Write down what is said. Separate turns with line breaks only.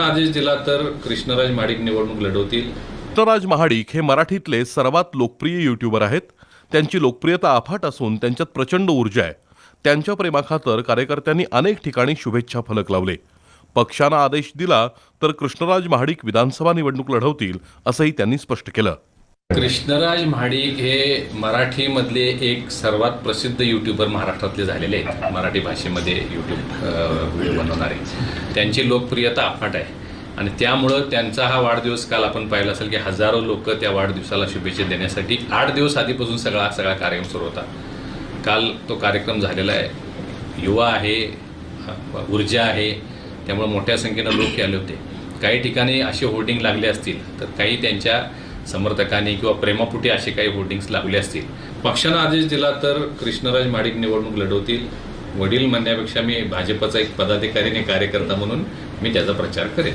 आदेश दिला तर कृष्णराज महाडिक निवडणूक लढवतील.
कृष्णराज महाडिक हे मराठीतले सर्वात लोकप्रिय युट्यूबर आहेत. त्यांची लोकप्रियता अफाट असून त्यांच्यात प्रचंड ऊर्जा आहे. त्यांच्या प्रेमाखातर कार्यकर्त्यांनी अनेक ठिकाणी शुभेच्छा फलक लावले. पक्षानं आदेश दिला तर कृष्णराज महाडिक विधानसभा निवडणूक लढवतील असंही त्यांनी स्पष्ट केलं.
कृष्णराज महाडिक हे मराठीमधले एक सर्वात प्रसिद्ध यूट्यूबर महाराष्ट्रातले झालेले आहेत. मराठी भाषेमध्ये यूट्यूब व्हिडिओ बनवणारे. त्यांची लोकप्रियता अफाट आहे. आणि त्यामुळं त्यांचा हा वाढदिवस काल आपण पाहिला असेल की हजारो लोक त्या वाढदिवसाला शुभेच्छा देण्यासाठी आठ दिवस आधीपासून सगळा सगळा कार्यक्रम सुरू होता. काल तो कार्यक्रम झालेला आहे. युवा आहे ऊर्जा आहे त्यामुळे मोठ्या संख्येनं लोक आले होते. काही ठिकाणी असे होर्डिंग लागले असतील तर काही त्यांच्या समर्थकांनी किंवा प्रेमापुटी असे काही होर्डिंग्स लावले असतील. पक्षानं आदेश दिला तर कृष्णराज माडिक निवडणूक लढवतील. वडील म्हणण्यापेक्षा मी भाजपचा एक पदाधिकारी आणि कार्यकर्ता म्हणून मी त्याचा प्रचार करेन.